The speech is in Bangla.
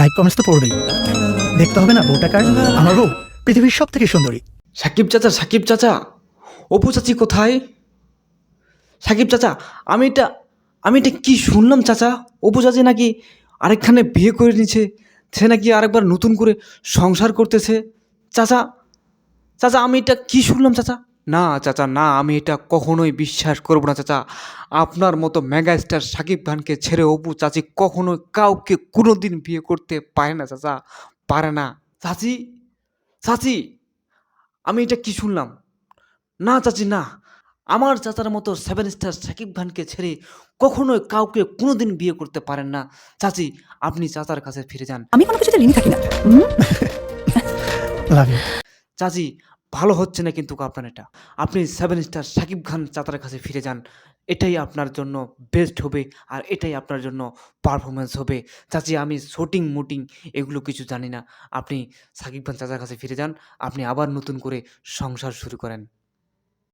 লাইক কমেন্টস তো পড়বেই। দেখতে হবে না, বউটা কার? আমার বউ, পৃথিবীর সব থেকে সুন্দরী। সাকিব চাচা সাকিব চাচা, অপু চাচি কোথায়? সাকিব চাচা, আমি এটা আমি এটা কি শুনলাম চাচা? অপু চাচি নাকি আরেকখানে বিয়ে করে নিছে, সে নাকি আরেকবার নতুন করে সংসার করতেছে। চাচা চাচা, আমি এটা কি শুনলাম চাচা? না চাচা না আমি এটা কখনোই বিশ্বাস করব না চাচা। আপনার মতো মেগা স্টার সাকিব খানকে ছেড়ে অপু চাচি কখনোই কাউকে কোনো দিন বিয়ে করতে পারে না চাচা। পারে না। চাচি চাচি আমি এটা কি শুনলাম? না চাচি না। আমার চাচার মতো সেভেন স্টার সাকিব খানকে ছেড়ে কখনোই কাউকে কোনো দিন বিয়ে করতে পারেন না। চাচি আপনি চাচার কাছে ফিরে যান। আমি কোনো কিছুতে ঋণী থাকি না। লাভ ইউ চাচি ভালো হচ্ছে না কিন্তু আপনার এটা। আপনি সেভেন স্টার সাকিব খান চাতার কাছে ফিরে যান। এটাই আপনার জন্য বেস্ট হবে আর এটাই আপনার জন্য পারফরমেন্স হবে। চাচি, আমি শুটিং মুটিং এগুলো কিছু জানি না। আপনি সাকিব খান চাচার কাছে ফিরে যান। আপনি আবার নতুন করে সংসার শুরু করেন।